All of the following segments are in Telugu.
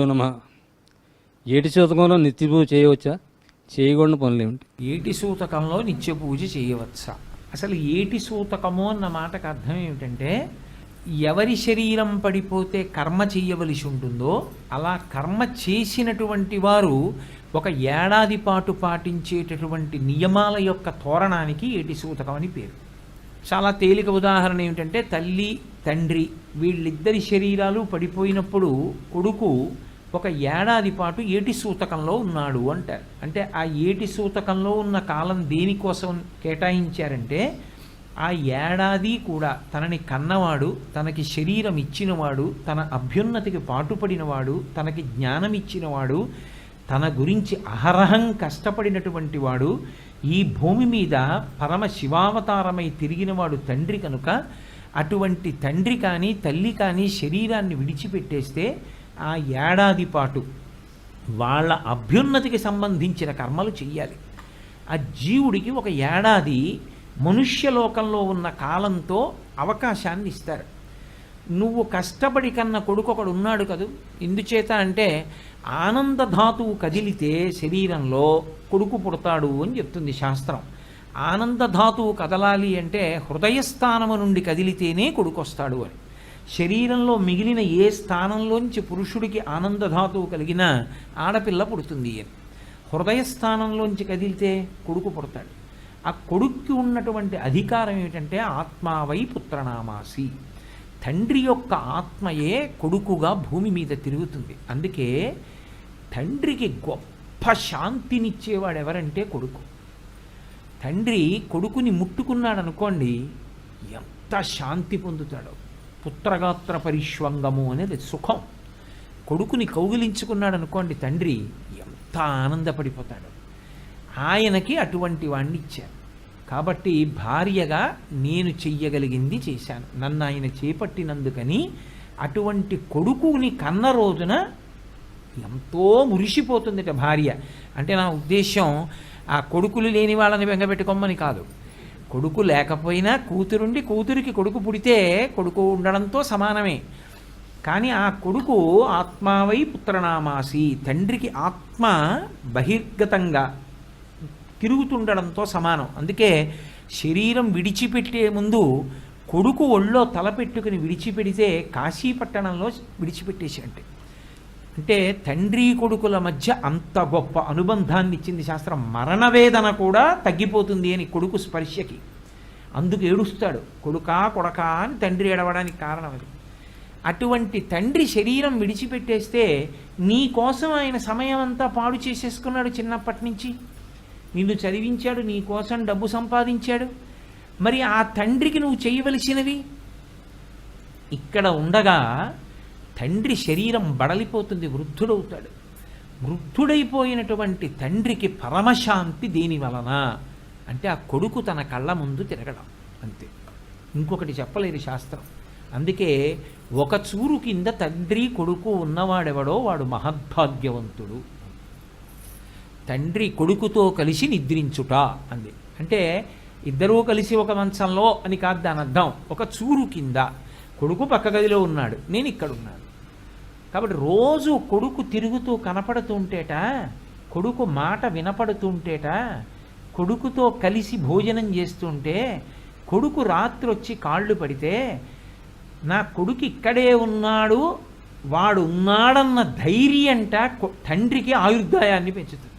నమ. ఏటి శతకంలో నిత్య పూజ చేయవచ్చా? చేయకూడని పనులు ఏమిటి? ఏటి సూతకంలో నిత్య పూజ చేయవచ్చా? అసలు ఏటి సూతకము అన్న మాటకు అర్థం ఏమిటంటే ఎవరి శరీరం పడిపోతే కర్మ చేయవలసి ఉంటుందో అలా కర్మ చేసినటువంటి వారు ఒక ఏడాది పాటు పాటించేటటువంటి నియమాల యొక్క తోరణానికి ఏటి సూతకం అని పేరు. చాలా తేలిక ఉదాహరణ ఏమిటంటే తల్లి తండ్రి వీళ్ళిద్దరి శరీరాలు పడిపోయినప్పుడు కొడుకు ఒక ఏడాది పాటు ఏటి సూతకంలో ఉన్నాడు అంటారు. అంటే ఆ ఏటి సూతకంలో ఉన్న కాలం దేనికోసం కేటాయించారంటే ఆ ఏడాది కూడా తనని కన్నవాడు తనకి శరీరం ఇచ్చినవాడు తన అభ్యున్నతికి పాటుపడినవాడు తనకి జ్ఞానం ఇచ్చినవాడు తన గురించి అహరహం కష్టపడినటువంటి వాడు ఈ భూమి మీద పరమ శివావతారమై తిరిగినవాడు తండ్రి కనుక అటువంటి తండ్రి కానీ తల్లి కానీ శరీరాన్ని విడిచిపెట్టేస్తే ఆ ఏడాది పాటు వాళ్ళ అభ్యున్నతికి సంబంధించిన కర్మలు చెయ్యాలి. ఆ జీవుడికి ఒక ఏడాది మనుష్యలోకంలో ఉన్న కాలంతో అవకాశాన్ని ఇస్తారు. నువ్వు కష్టపడి కన్న కొడుకు ఒకడు ఉన్నాడు కదూ? ఎందుచేత అంటే ఆనందధాతువు కదిలితే శరీరంలో కొడుకు పుడతాడు అని చెప్తుంది శాస్త్రం. ఆనందధాతువు కదలాలి అంటే హృదయస్థానము నుండి కదిలితేనే కొడుకు వస్తాడు అని. శరీరంలో మిగిలిన ఏ స్థానంలోంచి పురుషుడికి ఆనందధాతువు కలిగిన ఆడపిల్ల పుడుతుంది అని. హృదయస్థానంలోంచి కదిలితే కొడుకు పుడతాడు. ఆ కొడుక్కి ఉన్నటువంటి అధికారం ఏమిటంటే ఆత్మావై పుత్రనామాసి. తండ్రి యొక్క ఆత్మయే కొడుకుగా భూమి మీద తిరుగుతుంది. అందుకే తండ్రికి గొప్ప శాంతినిచ్చేవాడు ఎవరంటే కొడుకు. తండ్రి కొడుకుని ముట్టుకున్నాడు అనుకోండి ఎంత శాంతి పొందుతాడో. పుత్రగాత్ర పరిష్వంగము అనేది సుఖం. కొడుకుని కౌగిలించుకున్నాడు అనుకోండి తండ్రి ఎంత ఆనందపడిపోతాడు. ఆయనకి అటువంటి వాణ్ణి ఇచ్చారు కాబట్టి భార్యగా నేను చెయ్యగలిగింది చేశాను. నన్ను ఆయన చేపట్టినందుకని అటువంటి కొడుకుని కన్న రోజున ఎంతో మురిసిపోతుందిట భార్య. అంటే నా ఉద్దేశం ఆ కొడుకులు లేని వాళ్ళని బెంగపెట్టుకోమని కాదు. కొడుకు లేకపోయినా కూతురుండి కూతురికి కొడుకు పుడితే కొడుకు ఉండడంతో సమానమే. కానీ ఆ కొడుకు ఆత్మావై పుత్రనామాసి తండ్రికి ఆత్మ బహిర్గతంగా తిరుగుతుండడంతో సమానం. అందుకే శరీరం విడిచిపెట్టే ముందు కొడుకు ఒళ్ళో తలపెట్టుకుని విడిచిపెడితే కాశీపట్టణంలో విడిచిపెట్టేసి అంటే తండ్రి కొడుకుల మధ్య అంత గొప్ప అనుబంధాన్ని ఇచ్చింది శాస్త్రం. మరణవేదన కూడా తగ్గిపోతుంది అని కొడుకు స్పర్శకి. అందుకు ఏడుస్తాడు కొడుకా కొడకా అని తండ్రి ఏడవడానికి కారణం అది. అటువంటి తండ్రి శరీరం విడిచిపెట్టేస్తే నీ కోసం ఆయన సమయం అంతా పాడు చేసేసుకున్నాడు చిన్నప్పటి నుంచి. నిన్ను చదివించాడు నీ కోసం డబ్బు సంపాదించాడు. మరి ఆ తండ్రికి నువ్వు చేయవలసినవి? ఇక్కడ ఉండగా తండ్రి శరీరం బడలిపోతుంది వృద్ధుడవుతాడు. వృద్ధుడైపోయినటువంటి తండ్రికి పరమశాంతి దేని వలన? అంటే ఆ కొడుకు తన కళ్ళ ముందు తిరగడం అంతే. ఇంకొకటి చెప్పలేదు శాస్త్రం. అందుకే ఒక చూరు కింద తండ్రి కొడుకు ఉన్నవాడెవడో వాడు మహద్భాగ్యవంతుడు. తండ్రి కొడుకుతో కలిసి నిద్రించుట అంది. అంటే ఇద్దరూ కలిసి ఒక మంచంలో అని కాదు దాని అర్థం. ఒక చూరు కింద కొడుకు పక్క గదిలో ఉన్నాడు. నేను ఇక్కడ ఉన్నాను కాబట్టి రోజు కొడుకు తిరుగుతూ కనపడుతుంటేట కొడుకు మాట వినపడుతుంటేట కొడుకుతో కలిసి భోజనం చేస్తుంటే కొడుకు రాత్రి వచ్చి కాళ్ళు పడితే నా కొడుకు ఇక్కడే ఉన్నాడు వాడు ఉన్నాడన్న ధైర్యంట కొ- తండ్రికి ఆయుర్దాయాన్ని పెంచుతుంది.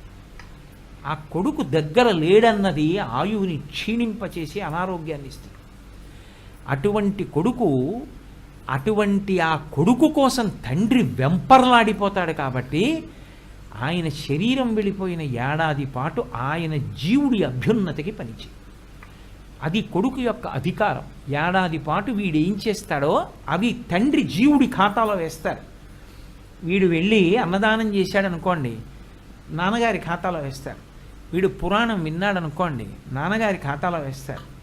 ఆ కొడుకు దగ్గర లేడన్నది ఆయువుని క్షీణింపచేసి అనారోగ్యాన్ని ఇస్తుంది. అటువంటి కొడుకు అటువంటి ఆ కొడుకు కోసం తండ్రి వెంపర్లాడిపోతాడు కాబట్టి ఆయన శరీరం వెళ్ళిపోయిన ఏడాది పాటు ఆయన జీవుడి అభ్యున్నతికి పనిచే అది కొడుకు యొక్క అధికారం. ఏడాది పాటు వీడు ఏం చేస్తాడో అవి తండ్రి జీవుడి ఖాతాలో వేస్తారు. వీడు వెళ్ళి అన్నదానం చేశాడు అనుకోండి నాన్నగారి ఖాతాలో వేస్తారు. వీడు పురాణం విన్నాడు అనుకోండి నాన్నగారి ఖాతాలో వేస్తారు.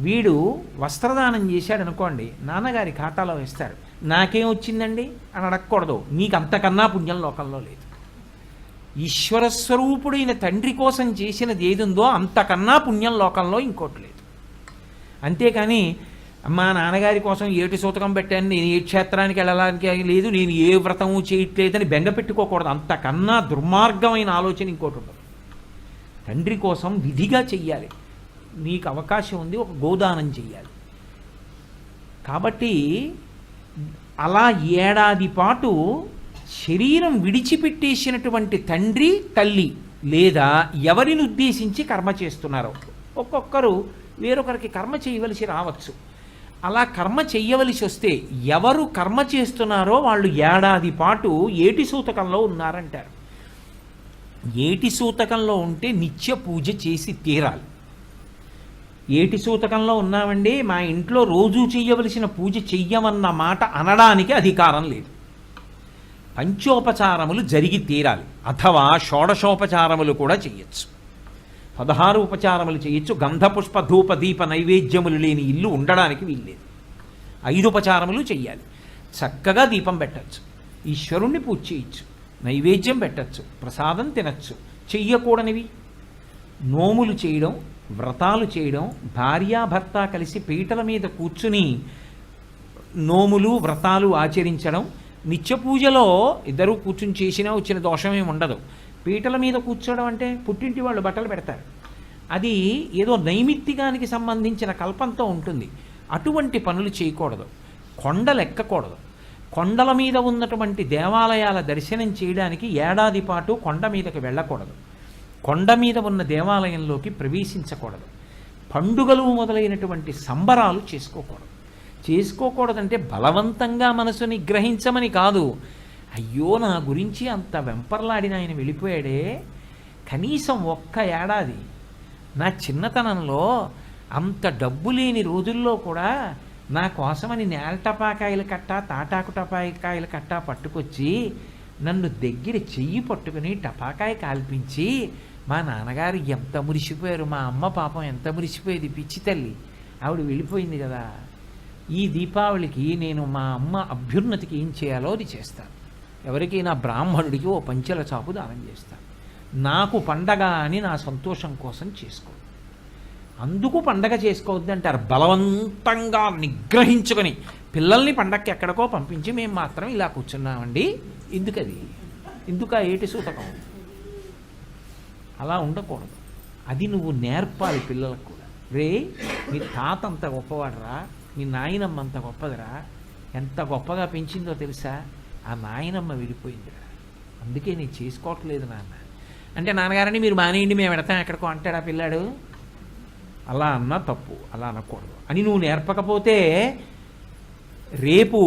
వీడు వస్త్రదానం చేశాడు అనుకోండి నాన్నగారి ఖాతాలో వేస్తారు. నాకేం వచ్చిందండి? అని అడగకూడదు. నీకు అంతకన్నా పుణ్యం లోకంలో లేదు. ఈశ్వరస్వరూపుడైన తండ్రి కోసం చేసినది ఏదుందో అంతకన్నా పుణ్యం లోకంలో ఇంకోటి లేదు. అంతేకాని మా నాన్నగారి కోసం ఏటి సూతకం పెట్టాను నేను ఏ క్షేత్రానికి వెళ్ళడానికి లేదు నేను ఏ వ్రతము చేయట్లేదని బెంగ పెట్టుకోకూడదు. అంతకన్నా దుర్మార్గమైన ఆలోచన ఇంకోటి ఉండదు. తండ్రి కోసం విధిగా చెయ్యాలి. నీకు అవకాశం ఉంది ఒక గోదానం చెయ్యాలి. కాబట్టి అలా ఏడాది పాటు శరీరం విడిచిపెట్టేసినటువంటి తండ్రి తల్లి లేదా ఎవరిని ఉద్దేశించి కర్మ చేస్తున్నారో ఒక్కొక్కరు వేరొకరికి కర్మ చేయవలసి రావచ్చు. అలా కర్మ చెయ్యవలసి వస్తే ఎవరు కర్మ చేస్తున్నారో వాళ్ళు ఏడాది పాటు ఏటి సూతకంలో ఉన్నారంటారు. ఏటి సూతకంలో ఉంటే నిత్య పూజ చేసి తీరాలి. ఏటి సూతకంలో ఉన్నామండి మా ఇంట్లో రోజు చెయ్యవలసిన పూజ చెయ్యమన్న మాట అనడానికి అధికారం లేదు. పంచోపచారములు జరిగి తీరాలి. అథవా షోడశోపచారములు కూడా చేయొచ్చు పదహారు ఉపచారములు చేయొచ్చు గంధపుష్ప ధూప దీప నైవేద్యములు లేని ఇల్లు ఉండడానికి వీల్లేదు. ఐదు ఉపచారములు చెయ్యాలి. చక్కగా దీపం పెట్టచ్చు. ఈశ్వరుణ్ణి పూజ చేయొచ్చు నైవేద్యం పెట్టచ్చు ప్రసాదం తినచ్చు. చెయ్యకూడనివి. నోములు చేయడం వ్రతాలు చేయడం భార్యాభర్త కలిసి పీటల మీద కూర్చుని నోములు వ్రతాలు ఆచరించడం నిత్య పూజలో ఇద్దరూ కూర్చుని చేసినా వచ్చిన దోషమేమి ఉండదు. పీటల మీద కూర్చోవడం అంటే పుట్టింటి వాళ్ళు బట్టలు పెడతారు. అది ఏదో నైమిత్తికానికి సంబంధించిన కల్పంతో ఉంటుంది. అటువంటి పనులు చేయకూడదు. కొండలు ఎక్కకూడదు కొండల మీద ఉన్నటువంటి దేవాలయాల దర్శనం చేయడానికి ఏడాది పాటు కొండ మీదకి వెళ్ళకూడదు. కొండ మీద ఉన్న దేవాలయంలోకి ప్రవేశించకూడదు. పండుగలు మొదలైనటువంటి సంబరాలు చేసుకోకూడదు. చేసుకోకూడదంటే బలవంతంగా మనసు నిగ్రహించమని కాదు. అయ్యో నా గురించి అంత వెంపర్లాడిన ఆయన వెళ్ళిపోయాడే. కనీసం ఒక్క ఏడాది. నా చిన్నతనంలో అంత డబ్బు లేని రోజుల్లో కూడా నా కోసమని నేల టపాకాయలు కట్ట తాటాకు టపాకాయలు కట్ట పట్టుకొచ్చి నన్ను దగ్గర చెయ్యి పట్టుకుని టపాకాయ కాల్పించి మా నాన్నగారు ఎంత మురిసిపోయారు మా అమ్మ పాపం ఎంత మురిసిపోయేది పిచ్చి తల్లి. ఆవిడ వెళ్ళిపోయింది కదా. ఈ దీపావళికి నేను మా అమ్మ అభ్యున్నతికి ఏం చేయాలో అది చేస్తాను ఎవరికైనా బ్రాహ్మణుడికి ఓ పంచెల చాపు దానం చేస్తాను నాకు పండగ అని నా సంతోషం కోసం చేసుకో. అందుకు పండగ చేసుకోవద్దు అంటారు బలవంతంగా నిగ్రహించుకొని. పిల్లల్ని పండక్కి ఎక్కడికో పంపించి మేము మాత్రం ఇలా కూర్చున్నామండి. ఎందుకది ఎందుకు ఆ ఏటి సూతకం? అలా ఉండకూడదు. అది నువ్వు నేర్పాలి పిల్లలకు కూడా. రే మీ తాత అంత గొప్పవాడరా మీ నాయనమ్మ అంత గొప్పదిరా. ఎంత గొప్పగా పెంచిందో తెలుసా? ఆ నాయనమ్మ విడిపోయిందిరా. అందుకే నేను చేసుకోవట్లేదు నాన్న. అంటే నాన్నగారని మీరు మానేయండి మేము పెడతాం ఎక్కడికో అంటాడా పిల్లాడు? అలా అన్నా తప్పు అలా అనకూడదు. అని నువ్వు నేర్పకపోతే రేపు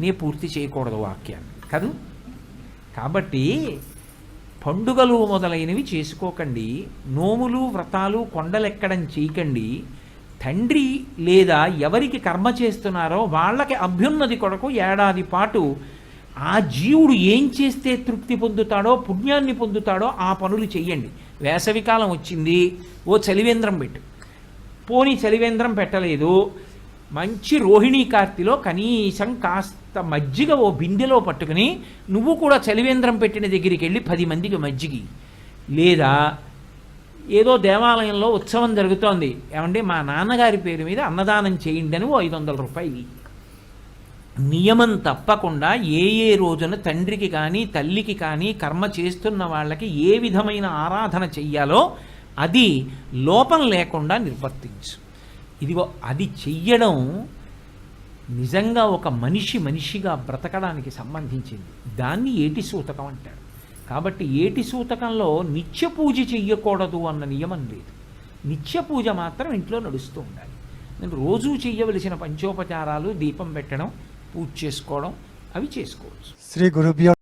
నీ పూర్తి చేయకూడదు వాక్యాన్ని కాదు? కాబట్టి పండుగలు మొదలైనవి చేసుకోకండి నోములు వ్రతాలు కొండలెక్కడం చేయకండి. తండ్రి లేదా ఎవరికి కర్మ చేస్తున్నారో వాళ్ళకి అభ్యున్నతి కొరకు ఏడాది పాటు ఆ జీవుడు ఏం చేస్తే తృప్తి పొందుతాడో పుణ్యాన్ని పొందుతాడో ఆ పనులు చెయ్యండి వేసవికాలం వచ్చింది ఓ చలివేంద్రం పెట్టు. పోనీ చలివేంద్రం పెట్టలేదు మంచి రోహిణీ కార్తిలో కనీసం కాస్త మజ్జిగ ఓ బిందెలో పట్టుకుని నువ్వు కూడా చలివేంద్రం పెట్టిన దగ్గరికి వెళ్ళి పది మందికి మజ్జిగి లేదా ఏదో దేవాలయంలో ఉత్సవం జరుగుతోంది. ఏమంటే మా నాన్నగారి పేరు మీద అన్నదానం చేయండి అని ఓ ఐదు వందల రూపాయలు నియమం తప్పకుండా ఏ ఏ రోజున తండ్రికి కానీ తల్లికి కానీ కర్మ చేస్తున్న వాళ్ళకి ఏ విధమైన ఆరాధన చెయ్యాలో అది లోపం లేకుండా నిర్వర్తించు. ఇదిగో అది చెయ్యడం నిజంగా ఒక మనిషి మనిషిగా బ్రతకడానికి సంబంధించింది. దాన్ని ఏటి సూతకం అంటాడు. కాబట్టి ఏటి సూతకంలో నిత్య పూజ చెయ్యకూడదు అన్న నియమం లేదు. నిత్య పూజ మాత్రం ఇంట్లో నడుస్తూ ఉండాలి. నేను రోజూ చెయ్యవలసిన పంచోపచారాలు దీపం పెట్టడం పూజ చేసుకోవడం అవి చేసుకోవచ్చు. శ్రీ గురుభ్యో